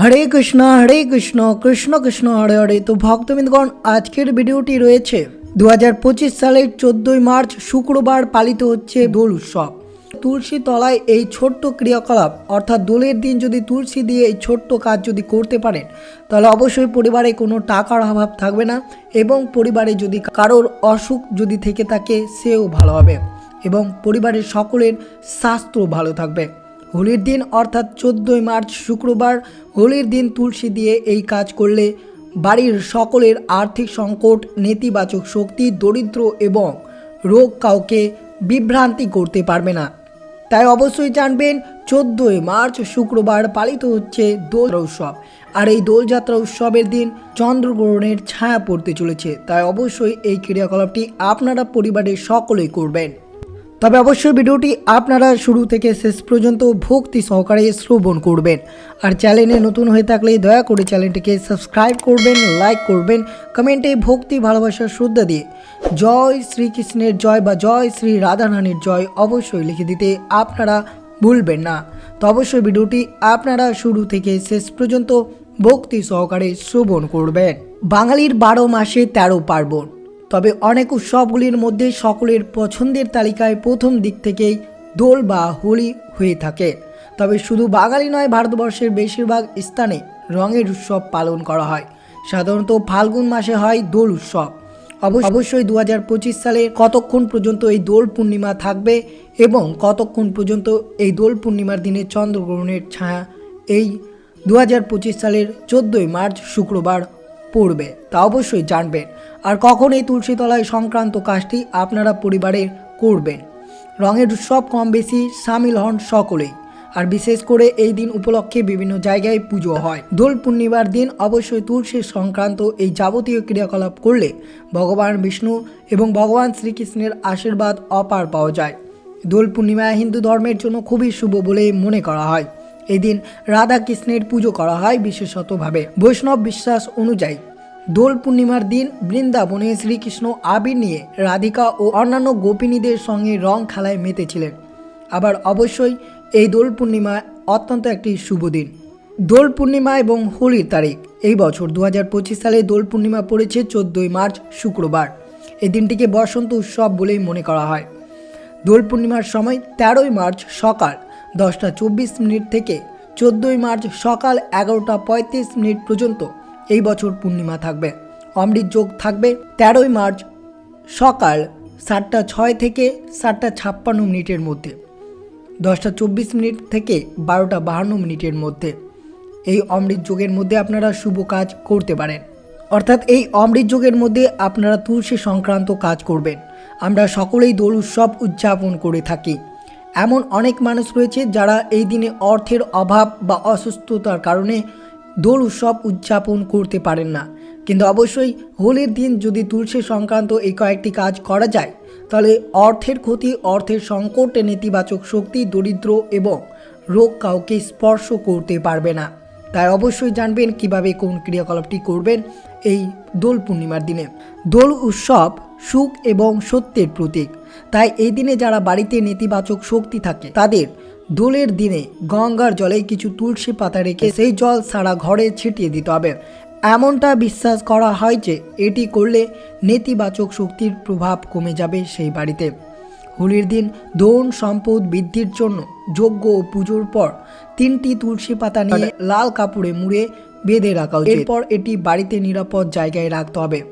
হরে কৃষ্ণ হরে কৃষ্ণ কৃষ্ণ কৃষ্ণ, হরে হরে। তো ভক্তবৃন্দগণ, আজকের ভিডিওটি রয়েছে দু হাজার পঁচিশ সালের চোদ্দই মার্চ, শুক্রবার পালিত হচ্ছে দোল উৎসব। তুলসী তলায় এই ছোট্ট ক্রিয়াকলাপ, অর্থাৎ দোলের দিন যদি তুলসী দিয়ে এই ছোট্ট কাজ যদি করতে পারেন, তাহলে অবশ্যই পরিবারে কোনো টাকার অভাব থাকবে না এবং পরিবারে যদি কারোর অসুখ যদি থেকে থাকে, সেও ভালো হবে এবং পরিবারের সকলের স্বাস্থ্য ভালো থাকবে। হোলির দিন অর্থাৎ চোদ্দোই মার্চ শুক্রবার হোলির দিন তুলসী দিয়ে এই কাজ করলে বাড়ির সকলের আর্থিক সংকট, নেতিবাচক শক্তি, দরিদ্র এবং রোগ কাউকে বিভ্রান্তি করতে পারবে না। তাই অবশ্যই জানবেন, চোদ্দোই মার্চ শুক্রবার পালিত হচ্ছে দোল উৎসব। আর এই দোলযাত্রা উৎসবের দিন চন্দ্রগ্রহণের ছায়া পড়তে চলেছে। তাই অবশ্যই এই ক্রিয়াকলাপটি আপনারা পরিবারের সকলেই করবেন। তবে অবশ্যই ভিডিওটি আপনারা শুরু থেকে শেষ পর্যন্ত ভক্তি সহকারে শ্রবণ করবেন। আর চ্যানেলে নতুন হয়ে থাকলে দয়া করে চ্যানেলটিকে সাবস্ক্রাইব করবেন, লাইক করবেন, কমেন্টে ভক্তি, ভালোবাসা, শ্রদ্ধা দিয়ে জয় শ্রীকৃষ্ণের জয় বা জয় শ্রী রাধারানীর জয় অবশ্যই লিখে দিতে আপনারা ভুলবেন না। তো অবশ্যই ভিডিওটি আপনারা শুরু থেকে শেষ পর্যন্ত ভক্তি সহকারে শ্রবণ করবেন। বাঙালির বারো মাসে তেরো পার্বণ। তবে অনেক উৎসবগুলির মধ্যে সকলের পছন্দের তালিকায় প্রথম দিক থেকেই দোল বা হোলি হয়ে থাকে। তবে শুধু বাঙালি নয়, ভারতবর্ষের বেশিরভাগ স্থানে রঙের উৎসব পালন করা হয়। সাধারণত ফাল্গুন মাসে হয় দোল উৎসব। অবশ্যই দু হাজার পঁচিশ সালে কতক্ষণ পর্যন্ত এই দোল পূর্ণিমা থাকবে এবং কতক্ষণ পর্যন্ত এই দোল পূর্ণিমার দিনে চন্দ্রগ্রহণের ছায়া এই দু হাজার পঁচিশ সালের চোদ্দোই মার্চ শুক্রবার পড়বে, তা অবশ্যই জানবেন। আর কখন এই তুলসীতলায় সংক্রান্ত কাজটি আপনারা পরিবারে করবেন? রঙের উৎসব কম বেশি সামিল হন সকলেই। আর বিশেষ করে এই দিন উপলক্ষে বিভিন্ন জায়গায় পুজো হয়। দোল পূর্ণিমার দিন অবশ্যই তুলসীর সংক্রান্ত এই যাবতীয় ক্রিয়াকলাপ করলে ভগবান বিষ্ণু এবং ভগবান শ্রীকৃষ্ণের আশীর্বাদ অপার পাওয়া যায়। দোল পূর্ণিমা হিন্দু ধর্মের জন্য খুবই শুভ বলে মনে করা হয়। এই দিন রাধা কৃষ্ণের পুজো করা হয় বিশেষতভাবে। বৈষ্ণব বিশ্বাস অনুযায়ী। দোল পূর্ণিমার দিন বৃন্দাবনে শ্রীকৃষ্ণ আবির নিয়ে রাধিকা ও অন্যান্য গোপিনীদের সঙ্গে রং খেলায় মেতেছিলেন। আবার অবশ্যই এই দোল পূর্ণিমা অত্যন্ত একটি শুভ দিন। দোল পূর্ণিমা এবং হোলির তারিখ। এই বছর দু হাজার পঁচিশ সালে দোল পূর্ণিমা পড়েছে চোদ্দোই মার্চ, শুক্রবার। এই দিনটিকে বসন্ত উৎসব বলেই মনে করা হয়। দোল পূর্ণিমার সময় তেরোই মার্চ সকাল দশটা চব্বিশ মিনিট থেকে চোদ্দোই মার্চ সকাল এগারোটা পঁয়ত্রিশ মিনিট পর্যন্ত এই বছর পূর্ণিমা থাকবে। অমৃত যোগ থাকবে তেরোই মার্চ সকাল সাতটা ছয় থেকে সাতটা ছাপ্পান্ন মিনিটের মধ্যে। দশটা চব্বিশ মিনিট থেকে বারোটা বাহান্ন মিনিটের মধ্যে। এই অমৃত যোগের মধ্যে আপনারা শুভ কাজ করতে পারেন। অর্থাৎ এই অমৃত যোগের মধ্যে আপনারা তুলসী সংক্রান্ত কাজ করবেন। আমরা সকলেই দোল উৎসব উদযাপন করে থাকি। এমন অনেক মানুষ রয়েছে যারা এই দিনে অর্থের অভাব বা অসুস্থতার কারণে দোল উৎসব উদযাপন করতে পারেন না। কিন্তু অবশ্যই হোলির দিন যদি তুলসী সংক্রান্ত এই কয়েকটি কাজ করা যায়, তাহলে অর্থের ক্ষতি, অর্থের সংকট নেতিবাচক শক্তি, দরিদ্র এবং রোগ কাউকে স্পর্শ করতে পারবে না। তাই অবশ্যই জানবেন কীভাবে কোন ক্রিয়াকলাপটি করবেন এই দোল পূর্ণিমার দিনে। দোল উৎসব সুখ এবং সত্যের প্রতীক। তাই এই দিনে যারা বাড়িতে নেতিবাচক শক্তি থাকে, তাদের দোলের দিনে গঙ্গার জলে কিছু তুলসী পাতা রেখে সেই জল সারা ঘরে ছিটিয়ে দিতে হবে। এমনটা বিশ্বাস করা হয় যে, এটি করলে নেতিবাচক শক্তির প্রভাব কমে যাবে সেই বাড়িতে। হোলির দিন ধন সম্পদ বৃদ্ধির জন্য যজ্ঞ ও পুজোর পর তিনটি তুলসী পাতা নিয়ে লাল কাপড়ে মুড়ে বেঁধে রাখা উচিত। এরপর এটি বাড়িতে নিরাপদ জায়গায় রাখতে হবে।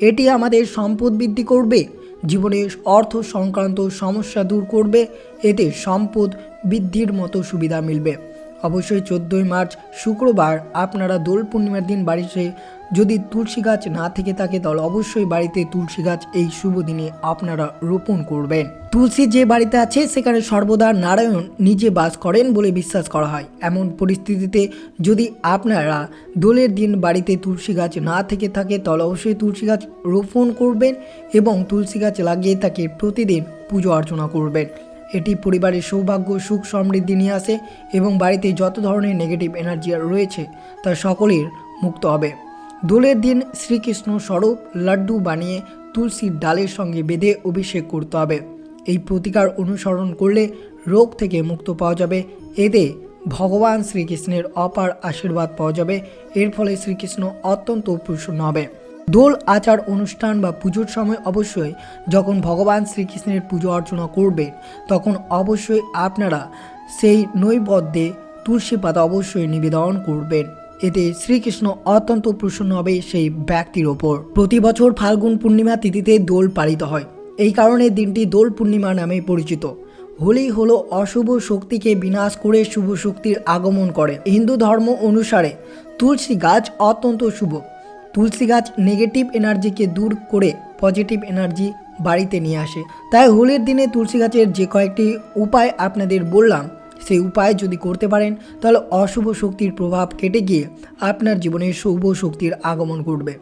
এটি আমাদের সম্পদ বৃদ্ধি করবে। জীবনে অর্থ সংক্রান্ত সমস্যা দূর করবে, এতে সম্পদ বৃদ্ধির মতো সুবিধা মিলবে। অবশ্যই চোদ্দোই মার্চ শুক্রবার আপনারা দোল পূর্ণিমার দিন বাড়িতে যদি তুলসী গাছ না থেকে থাকে, তাহলে অবশ্যই বাড়িতে তুলসী গাছ এই শুভ দিনে আপনারা রোপণ করবেন। তুলসী যে বাড়িতে আছে, সেখানে সর্বদা নারায়ণ নিজে বাস করেন বলে বিশ্বাস করা হয়। এমন পরিস্থিতিতে যদি আপনারা দোলের দিন বাড়িতে তুলসী গাছ না থেকে থাকে, তাহলে অবশ্যই তুলসী গাছ রোপণ করবেন এবং তুলসী গাছ লাগিয়ে তাকে প্রতিদিন পুজো অর্চনা করবেন। এটি পরিবারের সৌভাগ্য, সুখ সমৃদ্ধি নিয়ে আসে এবং বাড়িতে যত ধরনের নেগেটিভ এনার্জি রয়েছে, তা সকলের মুক্ত হবে। দোলের দিন শ্রীকৃষ্ণ স্বরূপ লাড্ডু বানিয়ে তুলসীর ডালের সঙ্গে বেঁধে অভিষেক করতে হবে। এই প্রতিকার অনুসরণ করলে রোগ থেকে মুক্ত পাওয়া যাবে। এতে ভগবান শ্রীকৃষ্ণের অপার আশীর্বাদ পাওয়া যাবে। এর ফলে শ্রীকৃষ্ণ অত্যন্ত প্রসন্ন হবে। দোল আচার অনুষ্ঠান বা পুজোর সময় অবশ্যই যখন ভগবান শ্রীকৃষ্ণের পুজো অর্চনা করবেন, তখন অবশ্যই আপনারা সেই নৈবদ্যে তুলসী পাতা অবশ্যই নিবেদন করবেন। এতে শ্রীকৃষ্ণ অত্যন্ত প্রসন্ন হবে সেই ব্যক্তির ওপর। প্রতি বছর ফাল্গুন পূর্ণিমা তিথিতে দোল পালিত হয়। এই কারণে দিনটি দোল পূর্ণিমা নামে পরিচিত। হোলি হলো অশুভ শক্তিকে বিনাশ করে শুভ শক্তির আগমন করে। হিন্দু ধর্ম অনুসারে তুলসী গাছ অত্যন্ত শুভ। তুলসী গাছ নেগেটিভ এনার্জিকে দূর করে পজিটিভ এনার্জি বাড়িতে নিয়ে আসে। তাই হোলির দিনে তুলসী গাছের যে কয়েকটি উপায় আপনাদের বললাম সেই উপায় যদি করতে পারেন, তাহলে অশুভ শক্তির প্রভাব কেটে গিয়ে আপনার জীবনে শুভ শক্তির আগমন ঘটবে।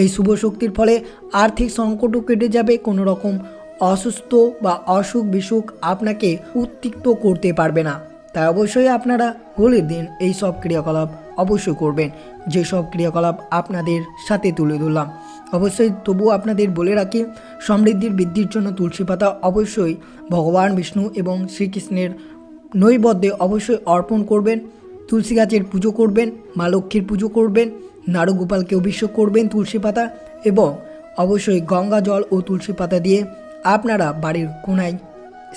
এই শুভ শক্তির ফলে আর্থিক সংকটও কেটে যাবে কোনো রকম অসুস্থ বা অসুখ বিসুখ আপনাকে উত্তিক্ত করতে পারবে না। তাই অবশ্যই আপনারা হোলির দিন এই সব ক্রিয়াকলাপ অবশ্যই করবেন। যেসব ক্রিয়াকলাপ আপনাদের সাথে তুলে ধরলাম। অবশ্যই তবুও আপনাদের বলে রাখি, সমৃদ্ধির বৃদ্ধির জন্য তুলসী পাতা অবশ্যই ভগবান, বিষ্ণু এবং শ্রীকৃষ্ণের নৈবদ্যে অবশ্যই অর্পণ করবেন, তুলসী গাছের পুজো করবেন, মা লক্ষ্মীর পুজো করবেন নারুগোপালকে অভিষেক করবেন তুলসী পাতা এবং অবশ্যই গঙ্গা জল ও তুলসী পাতা দিয়ে আপনারা বাড়ির কোনায়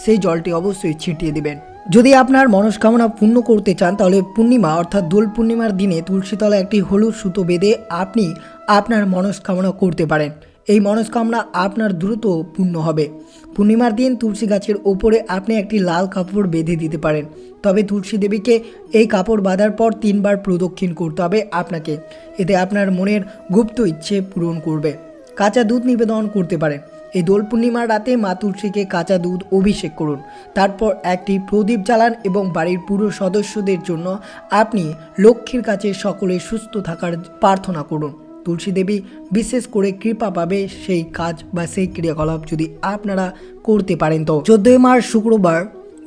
সেই জলটি অবশ্যই ছিটিয়ে দিবেন। যদি আপনার মনস্কামনা পূর্ণ করতে চান, তাহলে পূর্ণিমা অর্থাৎ দোল পূর্ণিমার দিনে তুলসীতলা একটি হলুদ সুতো বেঁধে আপনি আপনার মনস্কামনা করতে পারেন। এই মনস্কামনা আপনার দ্রুত পূর্ণ হবে। পূর্ণিমার দিন তুলসী গাছের ওপরে আপনি একটি লাল কাপড় বেঁধে দিতে পারেন। তবে তুলসী দেবীকে এই কাপড় বাঁধার পর তিনবার প্রদক্ষিণ করতে হবে আপনাকে। এতে আপনার মনের গুপ্ত ইচ্ছে পূরণ করবে। কাঁচা দুধ নিবেদন করতে পারেন। এই দোল পূর্ণিমার রাতে মা তুলসীকে কাঁচা দুধ অভিষেক করুন। তারপর একটি প্রদীপ জ্বালান এবং বাড়ির পুরো সদস্যদের জন্য আপনি লক্ষ্মীর কাছে সকলে সুস্থ থাকার প্রার্থনা করুন। তুলসী দেবী বিশেষ করে কৃপা পাবে সেই কাজ বা সেই ক্রিয়াকলাপ যদি আপনারা করতে পারেন তো। চোদ্দই মার্চ শুক্রবার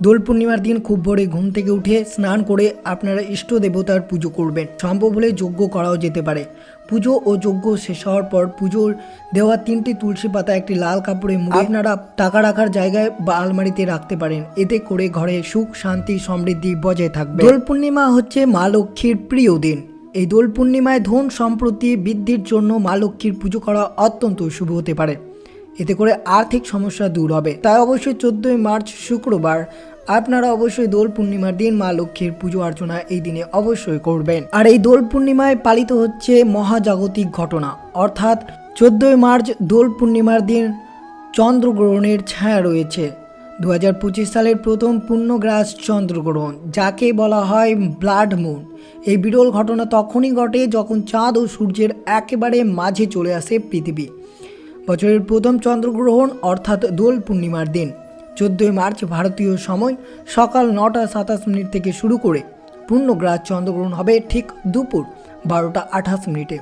দোল পূর্ণিমার দিন খুব ভোরে ঘুম থেকে উঠে স্নান করে আপনারা ইষ্ট দেবতার পুজো করবেন। সম্ভব হলে যজ্ঞ করাও যেতে পারে। পুজো ও যজ্ঞ শেষ হওয়ার পর পুজোর দেওয়া তিনটি তুলসী পাতা একটি লাল কাপড়ে আপনারা টাকা রাখার জায়গায় বা আলমারিতে রাখতে পারেন। এতে করে ঘরে সুখ শান্তি সমৃদ্ধি বজায় থাকবে। দোল পূর্ণিমা হচ্ছে মা লক্ষ্মীর প্রিয় দিন। এই দোল পূর্ণিমায় ধন সম্প্রতি বৃদ্ধির জন্য মা লক্ষ্মীর পুজো করা অত্যন্ত শুভ হতে পারে। এতে করে আর্থিক সমস্যা দূর হবে। তাই অবশ্যই চোদ্দোই মার্চ শুক্রবার আপনারা অবশ্যই দোল পূর্ণিমার দিন মা লক্ষ্মীর পুজো অর্চনা এই দিনে অবশ্যই করবেন। আর এই দোল পূর্ণিমায় পালিত হচ্ছে মহাজাগতিক ঘটনা। অর্থাৎ চোদ্দোই মার্চ দোল পূর্ণিমার দিন চন্দ্রগ্রহণের ছায়া রয়েছে। দু হাজার পঁচিশ সালের প্রথম পূর্ণগ্রাস চন্দ্রগ্রহণ, যাকে বলা হয় ব্লাড মুন। এই বিরল ঘটনা তখনই ঘটে যখন চাঁদ ও সূর্যের একেবারে মাঝে চলে আসে পৃথিবী। বছরের প্রথম চন্দ্রগ্রহণ, অর্থাৎ দোল পূর্ণিমার দিন। চোদ্দোই মার্চ, ভারতীয় সময়, সকাল নটা সাতাশ মিনিট থেকে শুরু করে পূর্ণগ্রাস চন্দ্রগ্রহণ হবে ঠিক দুপুর বারোটা আঠাশ মিনিটে।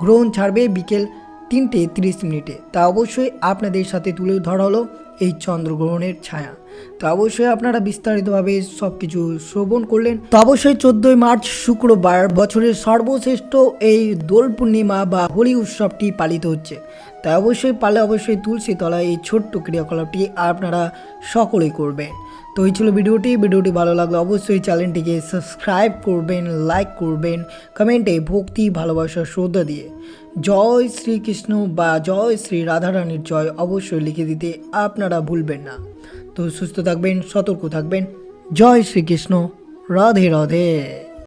গ্রহণ ছাড়বে বিকেল তিনটে তিরিশ মিনিটে। তা অবশ্যই আপনাদের সাথে তুলে ধরা হলো এই চন্দ্রগ্রহণের ছায়া। তো অবশ্যই আপনারা বিস্তারিতভাবে সব কিছু শ্রবণ করলেন। তো অবশ্যই চোদ্দই মার্চ শুক্রবার বছরের সর্বশ্রেষ্ঠ এই দোল পূর্ণিমা বা হোলি উৎসবটি পালিত হচ্ছে। তাই অবশ্যই পারলে অবশ্যই তুলসী তলায় এই ছোট্ট ক্রিয়াকলাপটি আপনারা সকলেই করবেন। তো এই ছিল ভিডিওটি। ভিডিওটি ভালো লাগলে অবশ্যই চ্যানেলটিকে সাবস্ক্রাইব করবেন, লাইক করবেন, কমেন্টে ভক্তি, ভালোবাসা, শ্রদ্ধা দিয়ে। জয় শ্রীকৃষ্ণ বা জয় শ্রী রাধারানীর জয় অবশ্যই লিখে দিতে আপনারা ভুলবেন না। তো সুস্থ থাকবেন, সতর্ক থাকবেন। জয় শ্রীকৃষ্ণ রাধে রাধে।